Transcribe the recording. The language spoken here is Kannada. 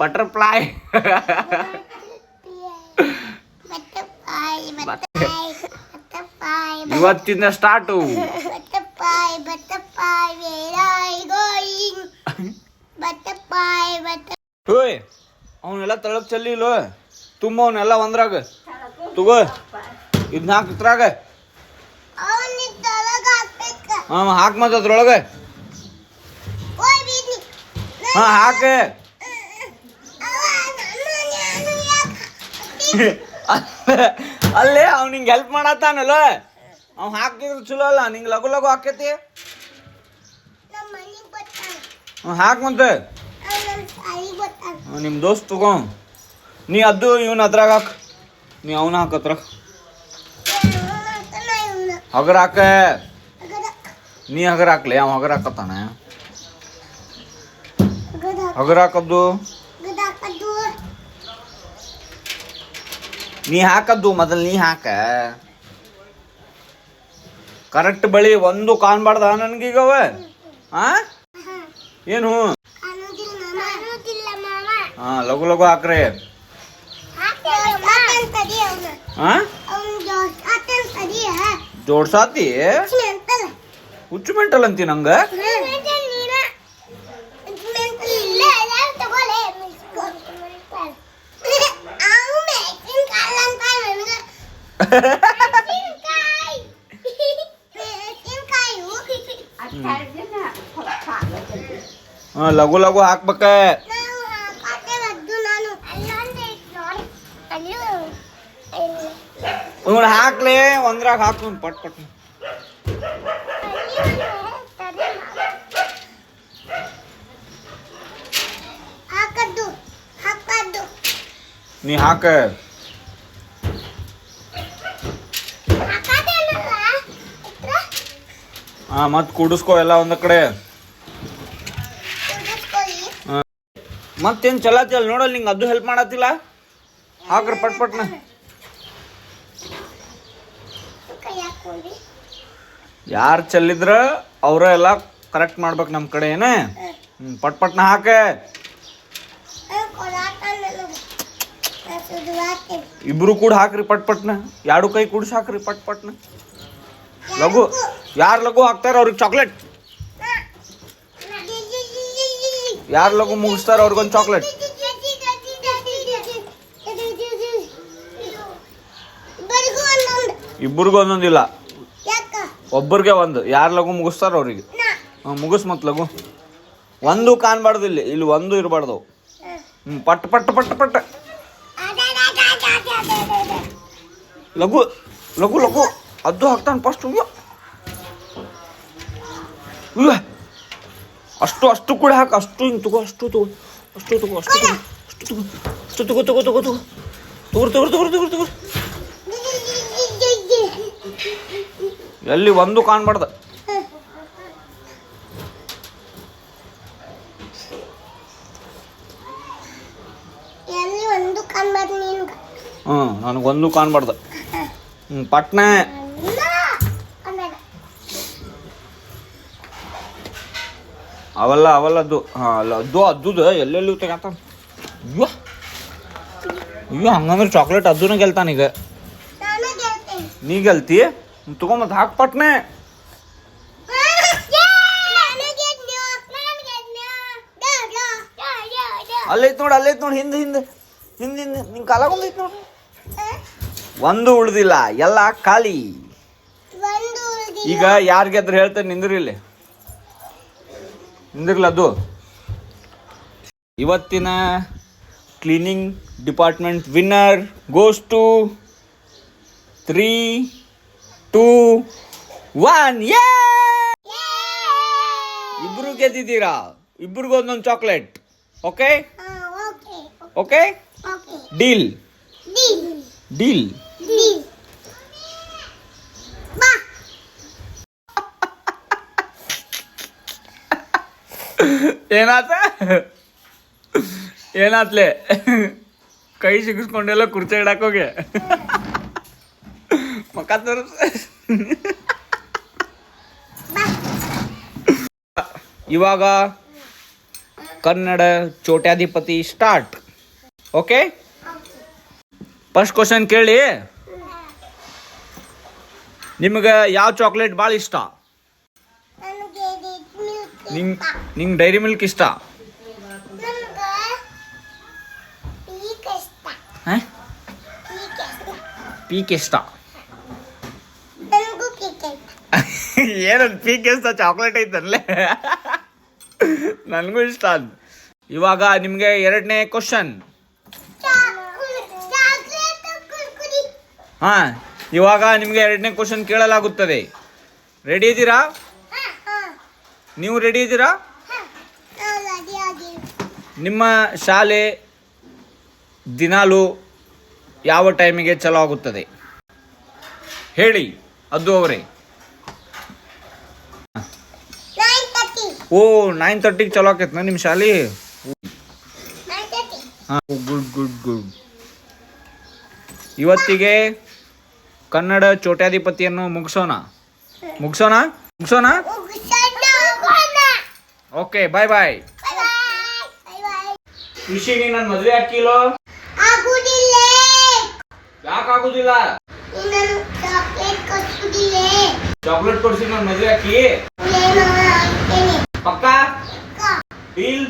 ಬಟರ್ಫ್ಲೈ Butterfly, butterfly, butterfly, ಇವತ್ತಿಂದ start butterfly, butterfly, where are you going? Butterfly, butterfly. ಹೋಯ್ ಅವನ್ನೆಲ್ಲ ತಳಕ್ ಚಲ್ಲಿಲ್ಲ ತುಂಬ ಅವನ್ನೆಲ್ಲ ಒಂದ್ರಾಗ ತಗೋ ಇದನ್ನ ಹಾಕ್ ಇದ್ರಾಗ ಅವನಿಗೆ ತೊಲಗ ಹಾಕ್ಬೇಕ ಹಾಂ ಹಾಕ್ ಮತ್ತೆ ಅದ್ರೊಳಗೆ ಓಯ್ ಬೀದಿ ಹಾಂ ಹಾಕ ಅಲ್ಲೇ ಅವ್ನು ನಿಂಗೆ ಹೆಲ್ಪ್ ಮಾಡತ್ತಾನಲ್ಲ? ಅವ್ ಹಾಕಿದ್ರು ಚಲೋ ಅಲ್ಲ ನಿಂಗೆ ಲಘು ಲಘು ಹಾಕೈತಿ ಅವ್ನು ಹ್ಞೂ, ನಿಮ್ಮ ದೋಸ್ತ್ ತಗೋ. ನೀ ಅದು ಇವನ್ ಅದ್ರಾಗ ಹಾಕ್. ನೀ ಅವನ ಹಾಕತ್ರ. ಹಗರ್ ಹಾಕ. ನೀ ಹಗರ್ ಹಾಕ್ಲಿ ಅವ ಹಗರ್ ಹಾಕತ್ತಾನೆ. ಹಗರ್ ಹಾಕದ್ದು. ನೀ ಹಾಕದ್ದು ಮೊದಲು ನೀ ಹಾಕ. ಕರೆಕ್ಟ್ ಬಳಿ ಒಂದು ಕಾಣ್ಬಾರ್ದ ನನ್ಗೀಗವ ಆ? ಏನು? ಹಾ ಲಘು ಲಘು ಹಾಕ್ರಿ. ಹಾ ಜೋಡ್ಸಾತಿ? ಹುಚ್ಚು ಮೆಂಟಲ್. ಅಂತಿ ನಂಗ ಇಲ್ಲ ಎಲ್ಲ ತಗೊಳ್ಳೆ ಅವನು ಮೆಣಸಿನ್ಕಾಯಿ ಅಂತ ನನಗೆ ಮೆಣಸಿನ್ಕಾಯಿ ಮೆಣಸಿನ್ಕಾಯಿ ಹಾ ಲಘು ಲಘು ಹಾಕ್ಬೇಕ. ನಾವು ಹಾಕಾಟೆ ನಾನು ಅಲ್ಲೊಂದು ನೋಡಿ ಅಲ್ಲೂ ಇವ್ನು ಹಾಕ್ಲಿ, ಒಂದ್ರಾಗ ಹಾಕು ಪಟ್ ಪಟ್. ಹಾಕದ್ದು ಹಾಕದ್ದು ನೀ ಹಾಕ. ಹಾ ಮತ್ ಕೂಡಿಸ್ಕೋ ಎಲ್ಲ ಒಂದ ಕಡೆ. ಮತ್ತೇನ್ ಚಲಾತಿಯಲ್ಲ ನೋಡಲ್ ನಿಂಗ ಅದು ಹೆಲ್ಪ್ ಮಾಡತ್ತಿಲ್ಲ? ಹಾಕ್ರ ಪಟ್ ಪಟ್ನ. ಯಾರು ಚೆಲ್ಲಿದ್ರ ಅವ್ರ ಎಲ್ಲ ಕರೆಕ್ಟ್ ಮಾಡ್ಬೇಕು ನಮ್ಮ ಕಡೆ ಏನ? ಹ್ಮ್, ಪಟ್ ಪಟ್ನ ಹಾಕೆ. ಇಬ್ರು ಕೂಡ ಹಾಕ್ರಿ ಪಟ್ ಪಟ್ನ. ಎರಡು ಕೈ ಕೂಡ್ಸಿ ಹಾಕ್ರಿ ಪಟ್ ಪಟ್ನ. ಲಘು, ಯಾರು ಲಘು ಹಾಕ್ತಾರೋ ಅವ್ರಿಗೆ ಚಾಕ್ಲೇಟ್ ಯಾರು ಲಘು ಮುಗಿಸ್ತಾರ ಅವ್ರಿಗೊಂದು ಚಾಕ್ಲೇಟ್ ಇಬ್ಬರಿಗೂ ಒಂದೊಂದು ಇಬ್ಬರಿಗೂ ಒಂದೊಂದಿಲ್ಲ ಒಬ್ಬರಿಗೆ ಒಂದು. ಯಾರು ಲಘು ಮುಗಿಸ್ತಾರ ಅವ್ರಿಗೆ. ಹಾಂ ಮುಗಿಸ್ ಮತ್ ಲಘು. ಒಂದು ಕಾಣ್ಬಾರ್ದು ಇಲ್ಲಿ. ಇಲ್ಲಿ ಒಂದು ಇರಬಾರ್ದು. ಹ್ಞೂ ಪಟ್ ಪಟ್ ಪಟ್ ಪಟ್. ಲಘು ಲಘು ಲಘು. ಅದು ಹಾಕ್ತಾನೆ ಫಸ್ಟ್ ಅಯ್ಯೋ ಅಷ್ಟು ಅಷ್ಟು ಕೂಡ ಹಾಕು ಅಷ್ಟು ಹಿಂಗೆ ತಗೋ ಅಷ್ಟು ತಗೋ ಅಷ್ಟು ತಗೋ ಅಷ್ಟು ತಗೋ ಅಷ್ಟು ತಗೋ ಅಷ್ಟು ತಗೋ ತಗೋ ತಗೋ ತಗೋ. ತಗೋರ್ ತಗೋರ್ ತಗೋರ್ ತಗೋರ್ ತಗೋರ್ ಎಲ್ಲಿ ಒಂದು ಕಾಣ್ಬಾರ್ದ. ಹ್ಞೂ ನನಗೊಂದು ಕಾಣ್ಬಾರ್ದು. ಹ್ಞೂ ಪಟ್ನೆ ಇಲ್ಲ ಕನ್ನಡ ಅವೆಲ್ಲ ಅವೆಲ್ಲ ಅದು ಹಾಂ ಅಲ್ಲ ಅದು ಅದ್ದುದು ಎಲ್ಲೆಲ್ಲಿ ತೆಗತಾನ ಅಯ್ಯೋ. ಅಯ್ಯೋ ಹಂಗಂದ್ರೆ ಚಾಕ್ಲೇಟ್ ಅದನ್ನ ಗೆಲ್ತಾನ ಈಗ. ನಾನು ಗೆಲ್ತೇನೆ. ನೀ ಗೆಲ್ತಿ? ತಗೊಂಬದ್ ಹಾಕ್ ಪಟ್ನೆ. ಅಲ್ಲೈತ್ ನೋಡಿ ಅಲ್ಲೈತ್ ನೋಡಿ ಹಿಂದೆ ಹಿಂದೆ ಹಿಂದೆ ಹಿಂದೆ ನಿನ್ ಕಾಲಾಗ ಒಂದೈತ್ ನೋಡಿ. ಒಂದು ಉಳ್ದಿಲ್ಲ ಎಲ್ಲ ಖಾಲಿ. ಈಗ ಯಾರ್ ಗೆದ್ರೆ ಹೇಳ್ತಾರೆ ನಿಂದ್ರಿ ಇಲ್ಲಿ. ನಿಂದಿರ್ಲ ಅದು ಇವತ್ತಿನ cleaning department winner goes to three two one ಯೇ ಇಬ್ರು ಗೆದ್ದಿದ್ದೀರಾ? ಇಬ್ರಿಗೂ ಒಂದೊಂದು chocolate okay okay deal deal ಏನಾತ? ಏನಾತ್ಲೆ? ಕೈ ಸಿಗಿಸ್ಕೊಂಡೆಲ್ಲ ಕುರ್ಚಿ ಇಡಕ್ಕೆ ಹೋಗಿ. ತೋರಿಸ್. ಇವಾಗ Kannada Chotyadhipati start. Okay? First question ಕೇಳಿ. ನಿಮಗೆ ಯಾವ ಚಾಕ್ಲೇಟ್ ಭಾಳ ಇಷ್ಟ? ನಿಂಗ್ ನಿಂಗೆ ಡೈರಿ ಮಿಲ್ಕ್ ಇಷ್ಟ? ಪೀಕ್ ಇಷ್ಟ. ಏನಂತ ಪೀಕ್ ಇಷ್ಟ. ಏನದು ಪೀಕ್ ಚಾಕ್ಲೇಟ್ ಐತಲ್ಲೇ. ನನಗೂ ಇಷ್ಟ ಅದು. ಇವಾಗ ನಿಮಗೆ ಎರಡನೇ ಕ್ವಶನ್. ಹಾ ಇವಾಗ ನಿಮಗೆ ಎರಡನೇ ಕ್ವಶನ್ ಕೇಳಲಾಗುತ್ತದೆ. ರೆಡಿ ಇದ್ದೀರಾ ನೀವು ರೆಡಿ ಇದ್ದೀರಾ? ನಿಮ್ಮ ಶಾಲೆ ದಿನಾಲು ಯಾವ ಟೈಮಿಗೆ ಚಲೋ ಆಗುತ್ತದೆ? ಹೇಳಿ, ಅದು ಅವರೇ. ಓ ನೈನ್ ತರ್ಟಿಗೆ ಚಲೋ ಆಕೈತೆ ನಿಮ್ಮ ಶಾಲೆ? ಹಾಂ ಗುಡ್ ಗುಡ್ ಗುಡ್ ಇವತ್ತಿಗೆ ಕನ್ನಡ ಚೋಟ್ಯಾಧಿಪತಿಯನ್ನು ಮುಗಿಸೋಣ. ಮುಗಿಸೋಣ? ಮುಗಿಸೋಣ? ಓಕೆ ಬಾಯ್ ಬಾಯ್ ಖುಷಿ ನೀ ನನ್ನ ಮದುವೆ ಹಾಕಿಲೋ ಯಾಕಾಗುದಿಲ್ಲ ಯಾಕೆ ಆಗುದಿಲ್ಲ? ನಾನು ಚಾಕ್ಲೇಟ್ ಕೊಡ್ಸಿ ನನ್ನ ಮದುವೆ ಹಾಕಿ. ಪಕ್ಕ? ಡೀಲ್